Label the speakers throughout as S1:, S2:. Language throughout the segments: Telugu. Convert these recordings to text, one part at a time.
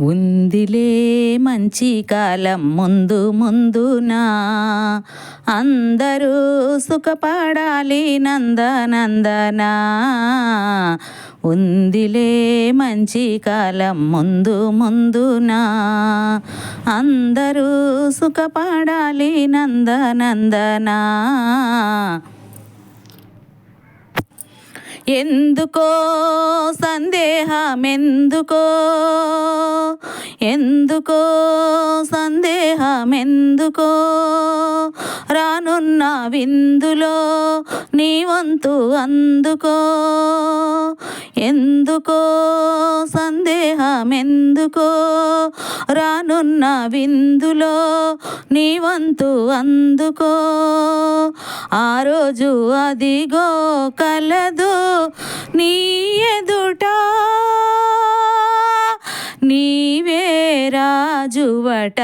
S1: ఉందిలే మంచి కాలం ముందు ముందునా. అందరూ సుఖపడాలి నందనందనా ఉందిలే మంచి కాలం ముందు ముందునా. అందరూ సుఖపడాలి నందనందనా ఎందుకో సందేహం ఎందుకో ఎందుకో సందేహం ఎందుకో రాను నేనున్న విందులో నీ వంతు అందుకో. ఎందుకో? సందేహం ఎందుకో రానున్న విందులో నీ వంతు అందుకో. ఆ రోజు అదిగో కలదు నీ ఎదుట. నీవే రాజువట.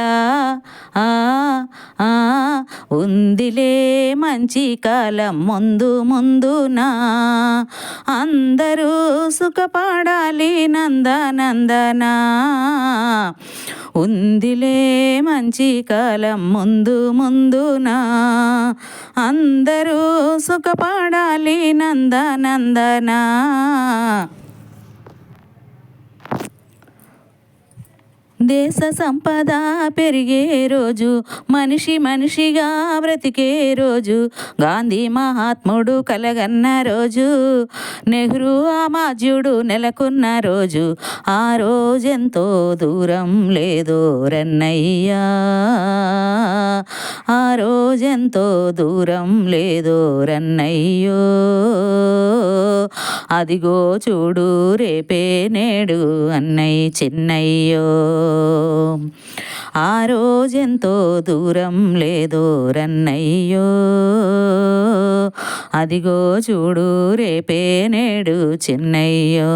S1: ఆ ఉందిలే మంచి కాలం ముందు ముందునా. అందరూ సుఖపడాలి నందనందనా. ఉందిలే మంచి కాలం ముందు ముందునా. అందరూ సుఖపడాలి నందనందనా. దేశ సంపద పెరిగే రోజు మనిషి మనిషిగా బ్రతికే రోజు గాంధీ మహాత్ముడు కలగన్న రోజు నెహ్రూ ఆమాజ్యుడు నెలకొన్న రోజు ఆ రోజెంతో దూరం లేదో రన్నయ్యా. ఆ రోజెంతో దూరం లేదో రన్నయ్యో. అదిగో చూడు రేపే నేడు అన్నయ్య చిన్నయ్యో. ఆ రోజెంతో దూరం లేదో రన్నయ్యో. అదిగో చూడు రేపే నేడు చిన్నయ్యో.